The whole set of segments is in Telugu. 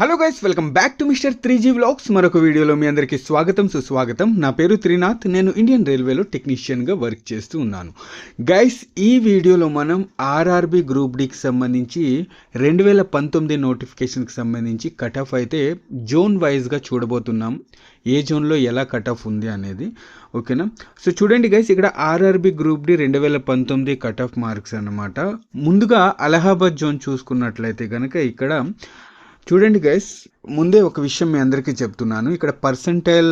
Hello guys welcome back to Mr three G vlogs మరొక వీడియోలో మీ అందరికీ స్వాగతం సుస్వాగతం. నా పేరు త్రినాథ్. నేను ఇండియన్ రైల్వేలో టెక్నీషియన్గా వర్క్ చేస్తూ ఉన్నాను. గైస్ ఈ వీడియోలో మనం ఆర్ఆర్బి గ్రూప్ డికి సంబంధించి రెండు వేల పంతొమ్మిది నోటిఫికేషన్కి సంబంధించి కట్ ఆఫ్ అయితే జోన్ వైజ్గా చూడబోతున్నాం. ఏ జోన్లో ఎలా కట్ ఆఫ్ ఉంది అనేది. ఓకేనా సో చూడండి గైస్ ఇక్కడ ఆర్ఆర్బి గ్రూప్ డి రెండు వేల పంతొమ్మిది కట్ ఆఫ్ మార్క్స్ అన్నమాట. ముందుగా అలహాబాద్ జోన్ చూసుకున్నట్లయితే కనుక ఇక్కడ చూడండి గైస్ ముందే ఒక విషయం మీ అందరికీ చెప్తున్నాను. ఇక్కడ పర్సంటైల్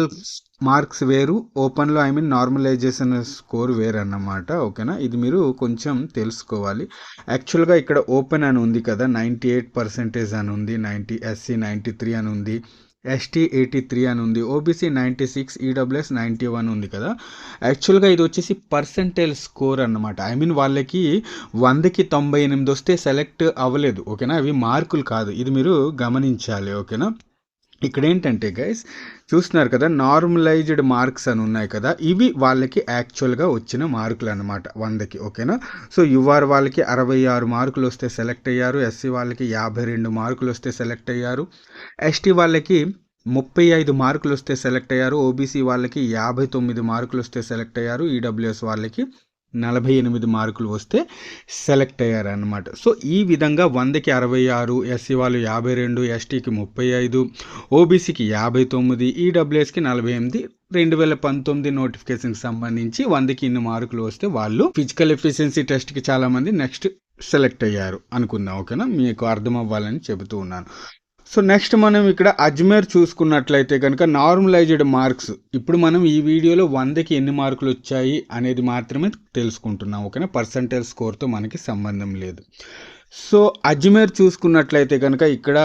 మార్క్స్ వేరు ఓపెన్లో ఐ మీన్ నార్మలైజేషన్ స్కోర్ వేరు అన్నమాట ఓకేనా ఇది మీరు కొంచెం తెలుసుకోవాలి. యాక్చువల్గా ఇక్కడ ఓపెన్ అని ఉంది కదా నైంటీ ఎయిట్ పర్సెంటేజ్ అని ఉంది నైంటీ ఎస్సీ నైంటీ త్రీ అని ఉంది ఎస్టీ ఎయిటీ త్రీ అని ఉంది. OBC ninety six EWS ninety one ఉంది కదా. యాక్చువల్గా ఇది వచ్చేసి పర్సంటేజ్ స్కోర్ అన్నమాట. ఐ మీన్ వాళ్ళకి వందకి తొంభై ఎనిమిది వస్తే సెలెక్ట్ అవ్వలేదు ఓకేనా? అవి మార్కులు కాదు. ఇది మీరు గమనించాలి ఓకేనా? ఇక్కడ ఏంటంటే గైస్ చూస్తున్నారు కదా నార్మలైజ్డ్ మార్క్స్ అని ఉన్నాయి కదా ఇవి వాళ్ళకి యాక్చువల్గా వచ్చిన మార్కులు అనమాట వందకి ఓకేనా? సో యువర్ వాళ్ళకి అరవై ఆరు మార్కులు వస్తే సెలెక్ట్ అయ్యారు ఎస్సీ వాళ్ళకి యాభై రెండు మార్కులు వస్తే సెలెక్ట్ అయ్యారు ఎస్టీ వాళ్ళకి ముప్పై ఐదు మార్కులు వస్తే సెలెక్ట్ అయ్యారు ఓబీసీ వాళ్ళకి యాభై తొమ్మిది మార్కులు వస్తే సెలెక్ట్ అయ్యారు ఈడబ్ల్యూఎస్ వాళ్ళకి నలభై ఎనిమిది మార్కులు వస్తే సెలెక్ట్ అయ్యారనమాట సో ఈ విధంగా వందకి అరవై ఆరు ఎస్సీ వాళ్ళు యాభై రెండు ఎస్టీకి ముప్పై ఐదు ఓబీసీకి యాభై తొమ్మిది ఈడబ్ల్యూఎస్కి నలభై ఎనిమిది రెండు వేల పంతొమ్మిది నోటిఫికేషన్కి సంబంధించి వందకి ఇన్ని మార్కులు వస్తే వాళ్ళు ఫిజికల్ ఎఫిషియన్సీ టెస్ట్కి చాలామంది నెక్స్ట్ సెలెక్ట్ అయ్యారు అనుకుందాం ఓకేనా? మీకు అర్థం అవ్వాలని చెబుతూ ఉన్నాను. సో నెక్స్ట్ మనం ఇక్కడ అజ్మేర్ చూసుకున్నట్లయితే కనుక నార్మలైజ్డ్ మార్క్స్. ఇప్పుడు మనం ఈ వీడియోలో వందకి ఎన్ని మార్కులు వచ్చాయి అనేది మాత్రమే తెలుసుకుంటున్నాం. ఓకేనా? పర్సంటేజ్ స్కోర్తో మనకి సంబంధం లేదు. సో అజ్మేర్ చూసుకున్నట్లయితే కనుక ఇక్కడ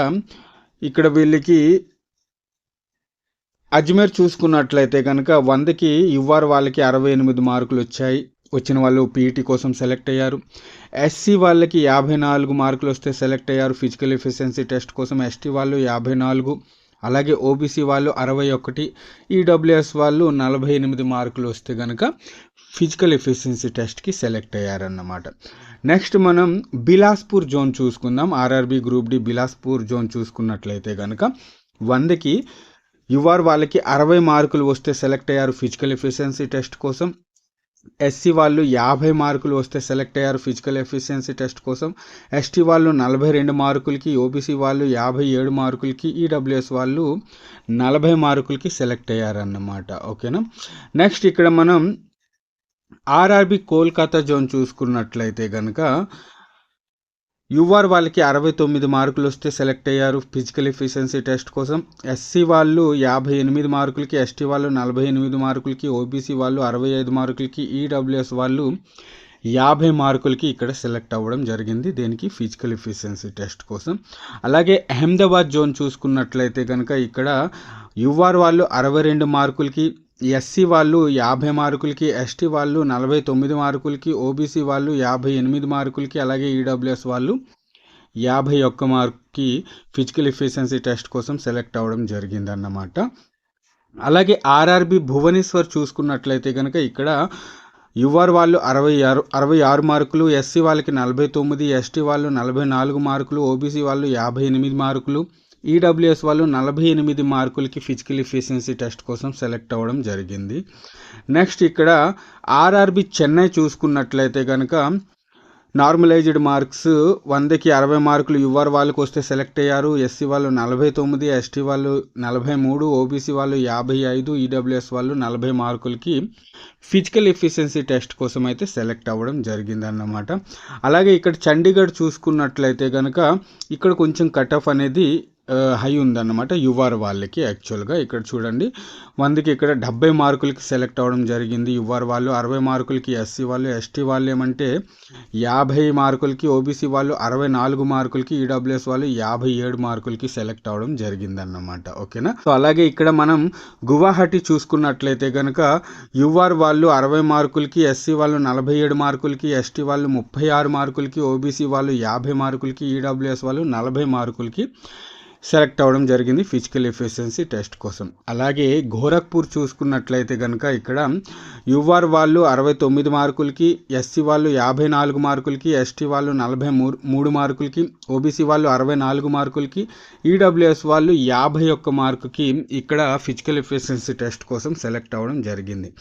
ఇక్కడ వీళ్ళకి అజ్మేర్ చూసుకున్నట్లయితే కనుక వందకి ఇవ్వరు వాళ్ళకి అరవై ఎనిమిది మార్కులు వచ్చాయి. వచ్చిన వాళ్ళు పీఈటీ కోసం సెలెక్ట్ అయ్యారు. ఎస్సీ వాళ్ళకి యాభై నాలుగు మార్కులు వస్తే సెలెక్ట్ అయ్యారు. ఫిజికల్ ఎఫిషియన్సీ టెస్ట్ కోసం ఎస్టీ వాళ్ళు యాభై నాలుగు. అలాగే ఓబీసీ వాళ్ళు అరవై ఒకటి. ఈడబ్ల్యూఎస్ వాళ్ళు నలభై ఎనిమిది మార్కులు వస్తే కనుక ఫిజికల్ ఎఫిషియన్సీ టెస్ట్కి సెలెక్ట్ అయ్యారన్నమాట. నెక్స్ట్ మనం బిలాస్పూర్ జోన్ చూసుకుందాం. RRB group D Bilaspur zone చూసుకున్నట్లయితే కనుక వందకి యువర్ వాళ్ళకి అరవై మార్కులు వస్తే సెలెక్ట్ అయ్యారు. ఫిజికల్ ఎఫిషియన్సీ టెస్ట్ కోసం ఎస్సీ వాళ్ళు యాభై మార్కులు వస్తే సెలెక్ట్ అయ్యారు ఫిజికల్ ఎఫిషియన్సీ టెస్ట్ కోసం. ఎస్టీ వాళ్ళు నలభై రెండు మార్కులకి ఓబీసీ వాళ్ళు యాభై ఏడు మార్కులకి ఈడబ్ల్యూఎస్ వాళ్ళు నలభై మార్కులకి సెలెక్ట్ అయ్యారన్నమాట. ఓకేనా? నెక్స్ట్ ఇక్కడ మనం ఆర్ఆర్బి కోల్కతా జోన్ చూసుకున్నట్లయితే కనుక యువర్ వాళ్ళకి అరవై తొమ్మిది మార్కులు వస్తే సెలెక్ట్ అయ్యారు. ఫిజికల్ ఎఫిషియన్సీ టెస్ట్ కోసం ఎస్సీ వాళ్ళు యాభై ఎనిమిది మార్కులకి ఎస్టీ వాళ్ళు నలభై ఎనిమిది మార్కులకి ఓబీసీ వాళ్ళు అరవై ఐదు మార్కులకి ఈడబ్ల్యూఎస్ వాళ్ళు యాభై మార్కులకి ఇక్కడ సెలెక్ట్ అవ్వడం జరిగింది దీనికి ఫిజికల్ ఎఫిషియన్సీ టెస్ట్ కోసం. అలాగే అహ్మదాబాద్ జోన్ చూసుకున్నట్లయితే కనుక ఇక్కడ యువఆర్ వాళ్ళు అరవై రెండు మార్కులకి ఎస్సీ వాళ్ళు యాభై మార్కులకి ఎస్టీ వాళ్ళు నలభై తొమ్మిది మార్కులకి ఓబీసీ వాళ్ళు యాభై ఎనిమిది మార్కులకి అలాగే ఈడబ్ల్యూఎస్ వాళ్ళు యాభై ఒక్క మార్క్కి ఫిజికల్ ఎఫిషియన్సీ టెస్ట్ కోసం సెలెక్ట్ అవ్వడం జరిగిందన్నమాట. అలాగే ఆర్ఆర్బి భువనేశ్వర్ చూసుకున్నట్లయితే కనుక ఇక్కడ యువర్ వాళ్ళు అరవై ఆరు అరవై ఆరు మార్కులు ఎస్సీ వాళ్ళకి నలభై తొమ్మిది ఎస్టీ వాళ్ళు నలభై నాలుగు మార్కులు ఓబీసీ వాళ్ళు యాభై ఎనిమిది మార్కులు ఈడబ్ల్యూఎస్ వాళ్ళు నలభై ఎనిమిది మార్కులకి ఫిజికల్ ఎఫిషియన్సీ టెస్ట్ కోసం సెలెక్ట్ అవ్వడం జరిగింది. నెక్స్ట్ ఇక్కడ ఆర్ఆర్బి చెన్నై చూసుకున్నట్లయితే కనుక నార్మలైజ్డ్ మార్క్స్ వందకి అరవై మార్కులు యువర్ వాళ్ళకి వస్తే సెలెక్ట్ అయ్యారు. ఎస్సీ వాళ్ళు నలభై తొమ్మిది ఎస్టీ వాళ్ళు నలభై మూడు ఓబీసీ వాళ్ళు యాభై ఐదు ఈడబ్ల్యూఎస్ వాళ్ళు నలభై మార్కులకి ఫిజికల్ ఎఫిషియన్సీ టెస్ట్ కోసం అయితే సెలెక్ట్ అవ్వడం జరిగిందన్నమాట. అలాగే ఇక్కడ చండీగఢ్ చూసుకున్నట్లయితే కనుక ఇక్కడ కొంచెం కట్ ఆఫ్ అనేది హై ఉందన్నమాట యువర్ వాళ్ళకి యాక్చువల్గా ఇక్కడ చూడండి వందకి ఇక్కడ డెబ్బై మార్కులకి సెలెక్ట్ అవ్వడం జరిగింది. యువర్ వాళ్ళు అరవై మార్కులకి ఎస్సీ వాళ్ళు ఎస్టీ వాళ్ళు ఏమంటే యాభై మార్కులకి ఓబీసీ వాళ్ళు అరవై నాలుగు మార్కులకి ఈడబ్ల్యూఎస్ వాళ్ళు యాభై ఏడు మార్కులకి సెలెక్ట్ అవ్వడం జరిగిందన్నమాట. ఓకేనా? సో అలాగే ఇక్కడ మనం గువాహటి చూసుకున్నట్లయితే కనుక యువర్ వాళ్ళు అరవై మార్కులకి ఎస్సీ వాళ్ళు నలభై ఏడు మార్కులకి ఎస్టీ వాళ్ళు ముప్పై ఆరు మార్కులకి ఓబీసీ వాళ్ళు యాభై మార్కులకి ఈడబ్ల్యూఎస్ వాళ్ళు నలభై మార్కులకి సెలెక్ట్ అవ్వడం జరిగింది ఫిజికల్ ఎఫిషియన్సీ టెస్ట్ కోసం. అలాగే గోరఖ్పూర్ చూసుకున్నట్లయితే కనుక ఇక్కడ యువర్ వాళ్ళు అరవై తొమ్మిది మార్కులకి ఎస్సీ వాళ్ళు యాభై నాలుగు మార్కులకి ఎస్టీ వాళ్ళు నలభై మూడు మూడు మార్కులకి ఓబీసీ వాళ్ళు అరవై నాలుగు మార్కులకి ఈడబ్ల్యూఎస్ వాళ్ళు యాభై ఒక్క మార్కుకి ఇక్కడ ఫిజికల్ ఎఫిషియన్సీ టెస్ట్ కోసం సెలెక్ట్ అవ్వడం జరిగింది.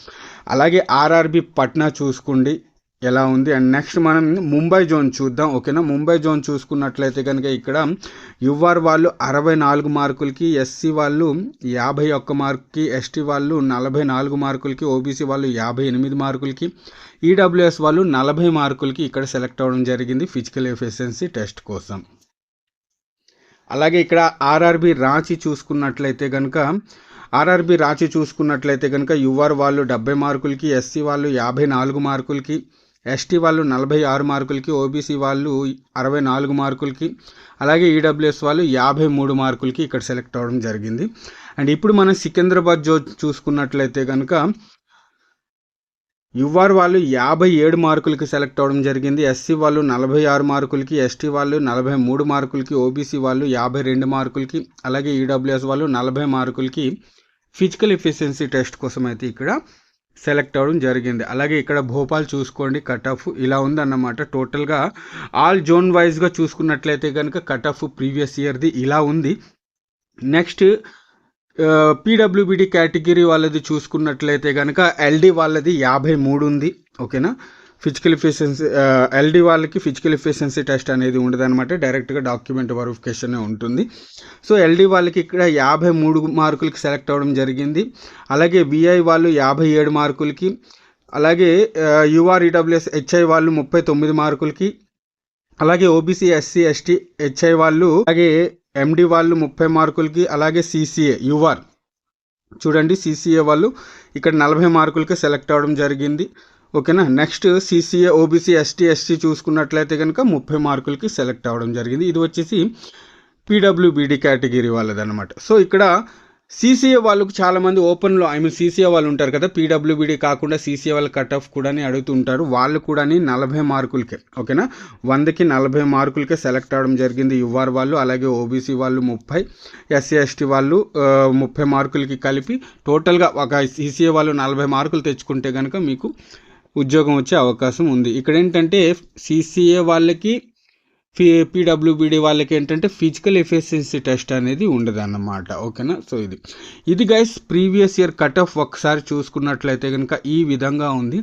అలాగే ఆర్ఆర్బి పట్నా చూసుకోండి. ఎలా ఉంది? అండ్ నెక్స్ట్ మనం ముంబై జోన్ చూద్దాం ఓకేనా ముంబై జోన్ చూసుకున్నట్లయితే కనుక ఇక్కడ యుఆర్ వాళ్ళు అరవై నాలుగు మార్కులకి ఎస్సీ వాళ్ళు యాభై ఒక్క మార్కుకి ఎస్టీ వాళ్ళు నలభై నాలుగు మార్కులకి ఓబీసీ వాళ్ళు యాభై ఎనిమిది మార్కులకి ఈడబ్ల్యూఎస్ వాళ్ళు నలభై మార్కులకి ఇక్కడ సెలెక్ట్ అవ్వడం జరిగింది ఫిజికల్ ఎఫిషియన్సీ టెస్ట్ కోసం. అలాగే ఇక్కడ ఆర్ఆర్బి రాంచి చూసుకున్నట్లయితే కనుక ఆర్ఆర్బి రాచి చూసుకున్నట్లయితే కనుక యుఆర్ వాళ్ళు డెబ్బై మార్కులకి ఎస్సీ వాళ్ళు యాభై నాలుగు మార్కులకి ఎస్టీ వాళ్ళు నలభై ఆరు మార్కులకి ఓబీసీ వాళ్ళు అరవై నాలుగు మార్కులకి అలాగే ఈడబ్ల్యూఎస్ వాళ్ళు యాభై మూడు మార్కులకి ఇక్కడ సెలెక్ట్ అవ్వడం జరిగింది. అండ్ ఇప్పుడు మనం సికింద్రాబాద్ జో చూసుకున్నట్లయితే కనుక యుఆర్ వాళ్ళు యాభై ఏడు మార్కులకి సెలెక్ట్ అవ్వడం జరిగింది. ఎస్సీ వాళ్ళు నలభై ఆరు మార్కులకి ఎస్టీ వాళ్ళు నలభై మూడు మార్కులకి ఓబీసీ వాళ్ళు యాభై రెండు మార్కులకి అలాగే ఈడబ్ల్యూఎస్ వాళ్ళు నలభై మార్కులకి. ఫిజికల్ ఎఫిషియన్సీ టెస్ట్ కోసం అయితే ఇక్కడ సెలెక్ట్ అవ్వడం జరిగింది. అలాగే ఇక్కడ భోపాల్ చూసుకోండి కట్ ఆఫ్ ఇలా ఉందన్నమాట. టోటల్గా ఆల్ జోన్ వైజ్గా చూసుకున్నట్లయితే కనుక కట్ ఆఫ్ ప్రీవియస్ ఇయర్ది ఇలా ఉంది. నెక్స్ట్ పీడబ్ల్యూబీడీ కేటగిరీ వాళ్ళది చూసుకున్నట్లయితే కనుక ఎల్డి వాళ్ళది యాభై మూడు ఉంది. ఓకేనా? ఫిజికల్ ఎఫిషియన్సీ ఎల్డీ వాళ్ళకి ఫిజికల్ ఎఫిషియన్సీ టెస్ట్ అనేది ఉండదన్నమాట. డైరెక్ట్గా డాక్యుమెంట్ వెరిఫికేషన్ ఉంటుంది. సో ఎల్డీ వాళ్ళకి ఇక్కడ యాభై మూడు మార్కులకి సెలెక్ట్ అవ్వడం జరిగింది. అలాగే విఐ వాళ్ళు యాభై ఏడు మార్కులకి అలాగే యూఆర్ఈడబ్ల్యూఎస్ హెచ్ఐ వాళ్ళు ముప్పై తొమ్మిది మార్కులకి అలాగే ఓబీసీ ఎస్సీ ఎస్టీ హెచ్ఐ వాళ్ళు అలాగే ఎండి వాళ్ళు ముప్పై మార్కులకి అలాగే సీసీఏ యూఆర్. చూడండి సీసీఏ వాళ్ళు ఇక్కడ నలభై మార్కులకి సెలెక్ట్ అవ్వడం జరిగింది. ఓకేనా? Next CCA OBC ST ST చూసుకున్నట్లయితే కనుక ముప్పై మార్కులకి సెలెక్ట్ అవ్వడం జరిగింది. ఇది వచ్చేసి పీడబ్ల్యూబీడీ కేటగిరీ వాళ్ళది అనమాట సో ఇక్కడ సీసీఏ వాళ్ళకు చాలామంది ఓపెన్లో ఐ మీన్ సీసీఏ వాళ్ళు ఉంటారు కదా పీడబ్ల్యూబీడీ కాకుండా సీసీఏ వాళ్ళ కట్ ఆఫ్ కూడా అడుగుతుంటారు. వాళ్ళు కూడా నలభై మార్కులకే ఓకేనా? వందకి నలభై మార్కులకే సెలెక్ట్ అవ్వడం జరిగింది యువర్ వాళ్ళు అలాగే ఓబీసీ వాళ్ళు ముప్పై ఎస్సీ ఎస్టీ వాళ్ళు ముప్పై మార్కులకి కలిపి టోటల్గా ఒక సీసీఏ వాళ్ళు నలభై మార్కులు తెచ్చుకుంటే కనుక మీకు ఉద్యోగం వచ్చే అవకాశం ఉంది. ఇక్కడ ఏంటంటే సీసీఏ వాళ్ళకి పీ పీడబ్ల్యూబీడీ వాళ్ళకి ఏంటంటే ఫిజికల్ ఎఫిషియన్సీ టెస్ట్ అనేది ఉండదు అన్నమాట ఓకేనా? సో ఇది. ఇది guys previous year cut off ఒకసారి చూసుకున్నట్లయితే కనుక ఈ విధంగా ఉంది.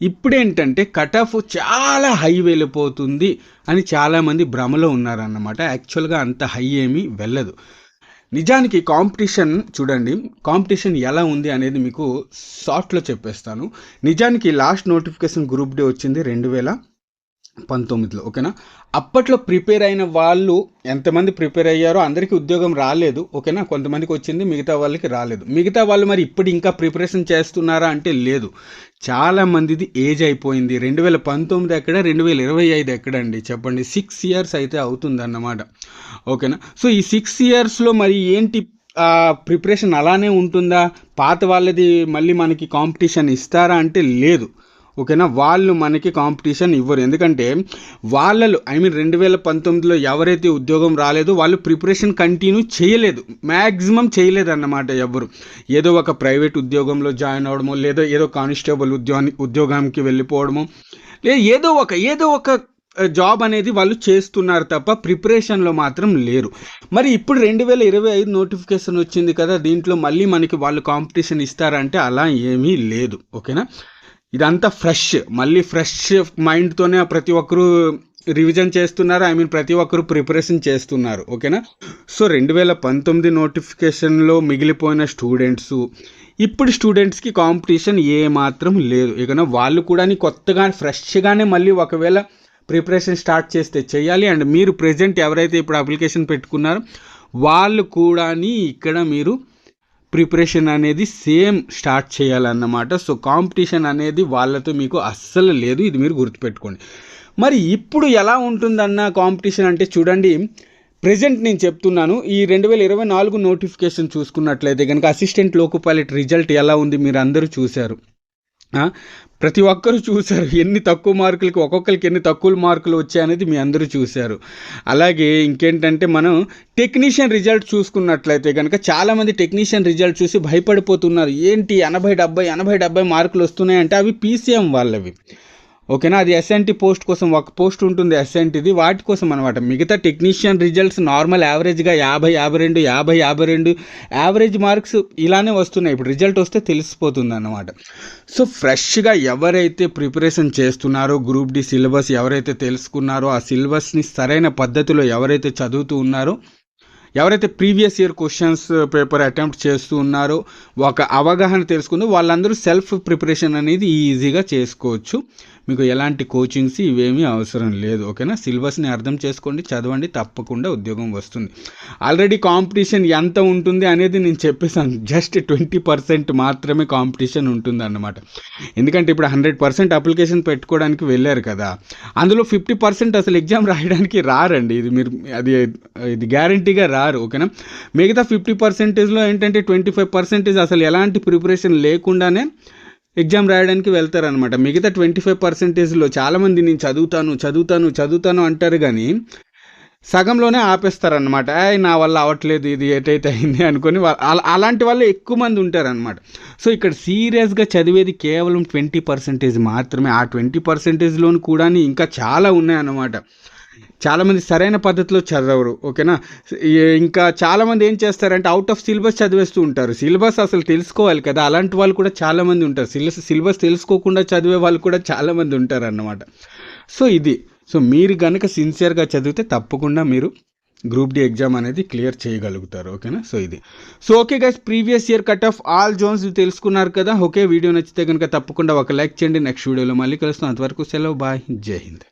ఇప్పుడేంటంటే కట్ ఆఫ్ చాలా హై వెళ్ళిపోతుంది అని చాలామంది భ్రమలో ఉన్నారన్నమాట. యాక్చువల్గా అంత హై ఏమీ వెళ్ళదు. నిజానికి కాంపిటీషన్ చూడండి కాంపిటీషన్ ఎలా ఉంది అనేది మీకు షార్ట్లో చెప్పేస్తాను. నిజానికి లాస్ట్ నోటిఫికేషన్ గ్రూప్ డే వచ్చింది రెండు వేల పంతొమ్మిదిలో ఓకేనా? అప్పట్లో ప్రిపేర్ అయిన వాళ్ళు ఎంతమంది ప్రిపేర్ అయ్యారో అందరికీ ఉద్యోగం రాలేదు ఓకేనా? కొంతమందికి వచ్చింది మిగతా వాళ్ళకి రాలేదు. మిగతా వాళ్ళు మరి ఇప్పుడు ఇంకా ప్రిపరేషన్ చేస్తున్నారా అంటే లేదు. చాలా మందిది ఏజ్ అయిపోయింది. రెండు వేల పంతొమ్మిది ఎక్కడ రెండు వేల ఇరవై ఐదు ఎక్కడండి? చెప్పండి. సిక్స్ ఇయర్స్ అయితే అవుతుందన్నమాట. ఓకేనా? సో ఈ సిక్స్ ఇయర్స్లో మరి ఏంటి ప్రిపరేషన్ అలానే ఉంటుందా? పాత వాళ్ళది మళ్ళీ మనకి కాంపిటీషన్ ఇస్తారా అంటే లేదు. ఓకేనా? వాళ్ళు మనకి కాంపిటీషన్ ఇవ్వరు. ఎందుకంటే వాళ్ళలో ఐ మీన్ రెండు వేల పంతొమ్మిదిలో ఎవరైతే ఉద్యోగం రాలేదో వాళ్ళు ప్రిపరేషన్ కంటిన్యూ చేయలేదు. మ్యాక్సిమం చేయలేదు అన్నమాట ఎవరు ఏదో ఒక ప్రైవేట్ ఉద్యోగంలో జాయిన్ అవ్వడమో లేదో ఏదో కానిస్టేబుల్ ఉద్యోగాన్ని ఉద్యోగానికి వెళ్ళిపోవడము లేదా ఏదో ఒక ఏదో ఒక జాబ్ అనేది వాళ్ళు చేస్తున్నారు తప్ప ప్రిపరేషన్లో మాత్రం లేరు. మరి ఇప్పుడు రెండు వేల ఇరవై ఐదు నోటిఫికేషన్ వచ్చింది కదా దీంట్లో మళ్ళీ మనకి వాళ్ళు కాంపిటీషన్ ఇస్తారంటే అలా ఏమీ లేదు. ఓకేనా? ఇదంతా ఫ్రెష్ మళ్ళీ ఫ్రెష్ మైండ్తోనే ప్రతి ఒక్కరూ రివిజన్ చేస్తున్నారు. ఐ మీన్ ప్రతి ఒక్కరు ప్రిపరేషన్ చేస్తున్నారు. ఓకేనా? సో రెండు వేల పంతొమ్మిది నోటిఫికేషన్లో మిగిలిపోయిన స్టూడెంట్స్ ఇప్పుడు స్టూడెంట్స్కి కాంపిటీషన్ ఏ మాత్రం లేదు. ఇకనా వాళ్ళు కూడా కొత్తగా ఫ్రెష్గానే మళ్ళీ ఒకవేళ ప్రిపరేషన్ స్టార్ట్ చేస్తే చేయాలి. అండ్ మీరు ప్రజెంట్ ఎవరైతే ఇప్పుడు అప్లికేషన్ పెట్టుకున్నారో వాళ్ళు కూడా ఇక్కడ మీరు ప్రిపరేషన్ అనేది సేమ్ స్టార్ట్ చేయాలన్నమాట. సో కాంపిటీషన్ అనేది వాళ్ళతో మీకు అస్సలు లేదు. ఇది మీరు గుర్తుపెట్టుకోండి. మరి ఇప్పుడు ఎలా ఉంటుందన్న కాంపిటీషన్ అంటే చూడండి. ప్రజెంట్ నేను చెప్తున్నాను. ఈ రెండు వేల ఇరవై నాలుగు నోటిఫికేషన్ చూసుకున్నట్లయితే కనుక అసిస్టెంట్ లోకో పైలట్ రిజల్ట్ ఎలా ఉంది మీరు అందరూ చూశారు ప్రతి ఒక్కరు చూశారు. ఎన్ని తక్కువ మార్కులకి ఒక్కొక్కరికి ఎన్ని తక్కువ మార్కులు వచ్చాయనేది మీ అందరూ చూశారు. అలాగే ఇంకేంటంటే మనం టెక్నీషియన్ రిజల్ట్ చూసుకున్నట్లయితే కనుక చాలామంది టెక్నీషియన్ రిజల్ట్ చూసి భయపడిపోతున్నారు. ఏంటి? ఎనభై డెబ్బై ఎనభై డెబ్బై మార్కులు వస్తున్నాయంటే అవి పీసీఎం వాళ్ళవి. ఓకేనా? అది ఎస్ఎన్టీ పోస్ట్ కోసం ఒక పోస్ట్ ఉంటుంది ఎస్ఎన్టీది వాటి కోసం అనమాట మిగతా టెక్నీషియన్ రిజల్ట్స్ నార్మల్ యావరేజ్గా యాభై యాభై రెండు యాభై యాభై రెండు. యావరేజ్ మార్క్స్ ఇలానే వస్తున్నాయి. ఇప్పుడు రిజల్ట్ వస్తే తెలిసిపోతుంది అనమాట సో ఫ్రెష్గా ఎవరైతే ప్రిపరేషన్ చేస్తున్నారో గ్రూప్ డి సిలబస్ ఎవరైతే తెలుసుకున్నారో ఆ సిలబస్ని సరైన పద్ధతిలో ఎవరైతే చదువుతూ ఉన్నారో ఎవరైతే previous year questions paper attempt చేస్తూ ఉన్నారో ఒక అవగాహన తెలుసుకుందో. వాళ్ళందరూ సెల్ఫ్ ప్రిపరేషన్ అనేది ఈజీగా చేసుకోవచ్చు. మీకు ఎలాంటి కోచింగ్స్ ఇవేమీ అవసరం లేదు ఓకేనా? సిలబస్ని అర్థం చేసుకోండి చదవండి తప్పకుండా ఉద్యోగం వస్తుంది. ఆల్రెడీ కాంపిటీషన్ ఎంత ఉంటుంది అనేది నేను చెప్పేసాను జస్ట్ ట్వంటీ పర్సెంట్ మాత్రమే కాంపిటీషన్ ఉంటుంది అన్నమాట ఎందుకంటే ఇప్పుడు హండ్రెడ్ పర్సెంట్ అప్లికేషన్ పెట్టుకోవడానికి వెళ్ళారు కదా. అందులో ఫిఫ్టీ పర్సెంట్ అసలు ఎగ్జామ్ రాయడానికి రారండి. ఇది మీరు అది ఇది గ్యారంటీగా రారు ఓకేనా? మిగతా ఫిఫ్టీ పర్సెంటేజ్లో ఏంటంటే ట్వంటీ ఫైవ్ పర్సెంటేజ్ అసలు ఎలాంటి ప్రిపరేషన్ లేకుండానే ఎగ్జామ్ రాయడానికి వెళ్తారనమాట మిగతా ట్వంటీ ఫైవ్ పర్సెంటేజ్లో చాలామంది నేను చదువుతాను చదువుతాను చదువుతాను అంటారు కానీ సగంలోనే ఆపేస్తారనమాట నా వల్ల అవ్వట్లేదు ఇది ఏటైతే అయింది అనుకొని అలాంటి వాళ్ళు ఎక్కువ మంది ఉంటారనమాట సో ఇక్కడ సీరియస్గా చదివేది కేవలం ట్వంటీ పర్సెంటేజ్ మాత్రమే. ఆ ట్వంటీ పర్సెంటేజ్లోని కూడా ఇంకా చాలా ఉన్నాయన్నమాట. చాలామంది సరైన పద్ధతిలో చదవరు ఓకేనా? ఇంకా చాలామంది ఏం చేస్తారంటే అవుట్ ఆఫ్ సిలబస్ చదివేస్తూ ఉంటారు. సిలబస్ అసలు తెలుసుకోవాలి కదా. అలాంటి వాళ్ళు కూడా చాలామంది ఉంటారు. సిలబస్ సిలబస్ తెలుసుకోకుండా చదివే వాళ్ళు కూడా చాలామంది ఉంటారు అన్నమాట సో ఇది. సో మీరు కనుక సిన్సియర్గా చదివితే తప్పకుండా మీరు గ్రూప్ డి ఎగ్జామ్ అనేది క్లియర్ చేయగలుగుతారు. ఓకేనా? సో ఇది. So okay guys previous year cut off all zones తెలుసుకున్నారు కదా. ఓకే వీడియో నచ్చితే కనుక తప్పకుండా ఒక లైక్ చేయండి. నెక్స్ట్ వీడియోలో మళ్ళీ కలుస్తాం. అంతవరకు సెలవు. బాయ్ జై హింద్.